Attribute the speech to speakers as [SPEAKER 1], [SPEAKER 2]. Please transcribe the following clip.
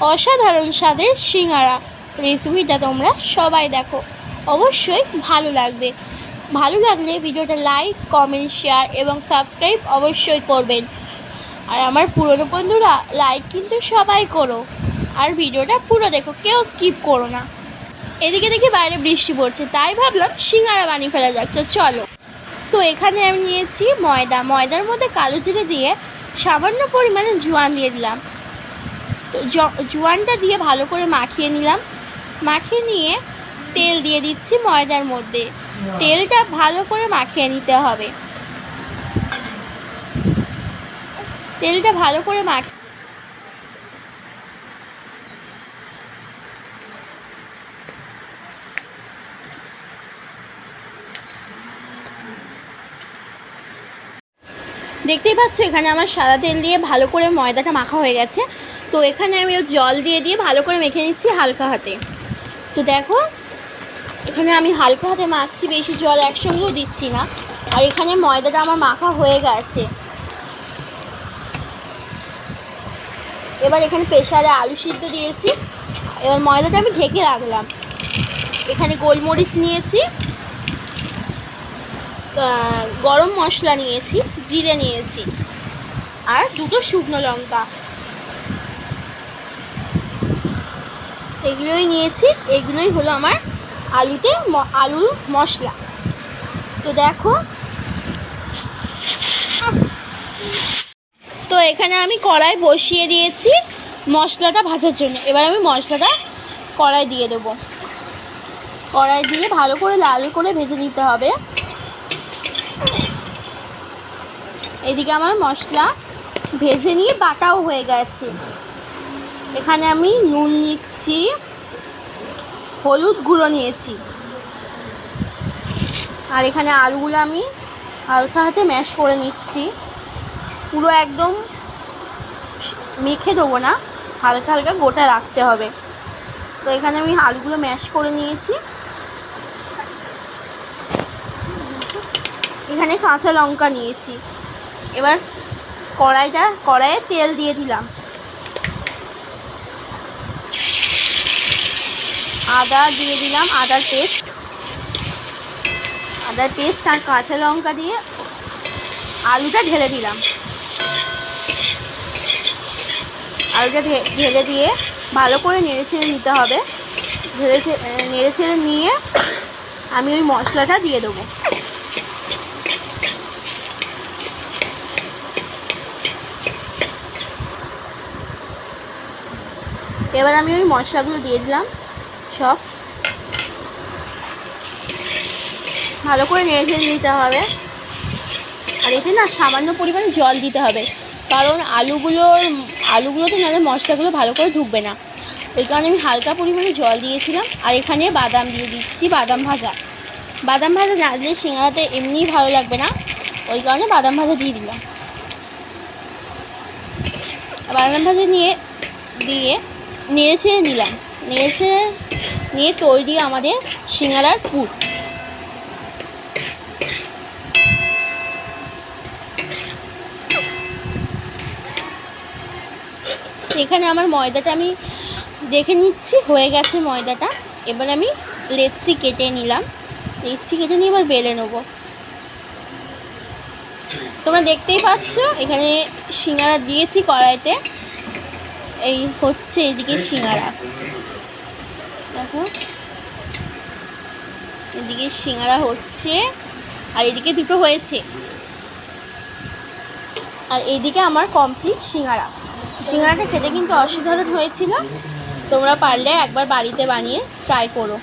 [SPEAKER 1] অসাধারণ স্বাদের সিঙ্গারা। রেসিপিটা তোমরা সবাই দেখো। অবশ্যই ভালো লাগবে। ভালো লাগলে ভিডিওটা লাইক, কমেন্ট, শেয়ার এবং সাবস্ক্রাইব অবশ্যই করবেন। আর আমার পুরনো বন্ধুরা লাইক কিন্তু সবাই করো। আর ভিডিওটা পুরো দেখো, কেউ স্কিপ করো না। এদিকে দেখি বাইরে বৃষ্টি পড়ছে, তাই ভাবলাম সিঙ্গারা বানিয়ে ফেলা যাক, তো চলো। তো এখানে আমি নিয়েছি ময়দা। ময়দার মধ্যে কালো জিরে দিয়ে সামান্য পরিমাণে জোয়ান দিয়ে দিলাম। তো জ- জোয়ানটা দিয়ে ভালো করে মাখিয়ে নিলাম। মাখিয়ে নিয়ে তেল দিয়ে দিচ্ছি ময়দার মধ্যে। তেলটা ভালো করে মাখিয়ে নিতে হবে। তেলটা ভালো করে মাখি দেখতেই পাচ্ছ এখানে আমার সাদা তেল দিয়ে ভালো করে ময়দাটা মাখা হয়ে গেছে। তো এখানে আমি জল দিয়ে দিয়ে ভালো করে মেখে নিচ্ছি হালকা হাতে। তো দেখো, এখানে আমি হালকা হাতে মাখছি, বেশি জল একসঙ্গেও দিচ্ছি না। আর এখানে ময়দাটা আমার মাখা হয়ে গেছে। এবার এখানে প্রেশারে আলু সিদ্ধ দিয়েছি। এবার ময়দাটা আমি ঢেকে রাখলাম। এখানে গোলমরিচ নিয়েছি গরম মশলা নিয়েছি, জিরে নিয়েছি, আর দুটো শুকনো লঙ্কা। এগুলোই নিয়েছি, এগুলোই হলো আমার আলুতে আলুর মশলা। তো দেখো। তো এখানে আমি কড়াই বসিয়ে দিয়েছি মশলাটা ভাজার জন্য। এবার আমি মশলাটা কড়াই দিয়ে দেবো। কড়াই দিয়ে ভালো করে লাল করে ভেজে নিতে হবে। এদিকে আমার মশলা ভেজে নিয়ে বাটাও হয়ে গেছে। এখানে আমি নুন নিচ্ছি, হলুদ গুঁড়ো নিয়েছি। আর এখানে আলুগুলো আমি হালকা হাতে ম্যাশ করে নিচ্ছি। পুরো একদম মেখে দেবো না, হালকা হালকা গোটা রাখতে হবে। তো এখানে আমি আলুগুলো ম্যাশ করে নিয়েছি। এখানে কাঁচা লঙ্কা নিয়েছি। এবার কড়াইটা, কড়াইয়ে তেল দিয়ে দিলাম। আদা দিয়ে দিলাম, আদার পেস্ট। আদার পেস্ট আর কাঁচা লঙ্কা দিয়ে আলুটা ঢেলে দিলাম। আলুটা ঢেলে দিয়ে ভালো করে নেড়ে ছেড়ে নিতে হবে। ঢেলে নেড়ে ছেড়ে নিয়ে আমি ওই মশলাটা দিয়ে দেবো। এবার আমি ওই মশলাগুলো দিয়ে দিলাম। সব। ভালো করে নেড়ে নিতে হবে। আর এতে না সামান্য পরিমাণে জল দিতে হবে। কারণ আলুগুলোর, আলুগুলোতে নাহলে মশলাগুলো ভালো করে ঢুকবে না। ওই কারণে আমি হালকা পরিমাণে জল দিয়েছিলাম। আর এখানে বাদাম দিয়ে দিচ্ছি, বাদাম ভাজা। বাদাম ভাজা না দিলে সিঙ্গারাতে এমনিই ভালো লাগবে না। ওই কারণে বাদাম ভাজা দিয়ে দিলাম। বাদাম ভাজা নিয়ে, দিয়ে নেড়ে ছেড়ে নিলাম। নেড়ে ছেড়ে নিয়ে তৈরি আমাদের সিঙ্গারার পুর। এখানে আমার ময়দাটা আমি দেখে নিচ্ছি, হয়ে গেছে ময়দাটা। এবার আমি লেচি কেটে নিলাম। লেচি কেটে নিয়ে এবার বেলে নেব। তোমরা দেখতেই পাচ্ছ, এখানে সিঙ্গারা দিয়েছি কড়াইতে। এই হচ্ছে এদিকে সিঙ্গারা। দেখো। এদিকে সিঙ্গারা হচ্ছে, আর এদিকে দুটো হয়েছে। আর এইদিকে আমার কমপ্লিট সিঙ্গারা। সিঙ্গারাটা খেতে কিন্তু অসাধারণ হয়েছিল। তোমরা পারলে একবার বাড়িতে বানিয়ে ট্রাই করো।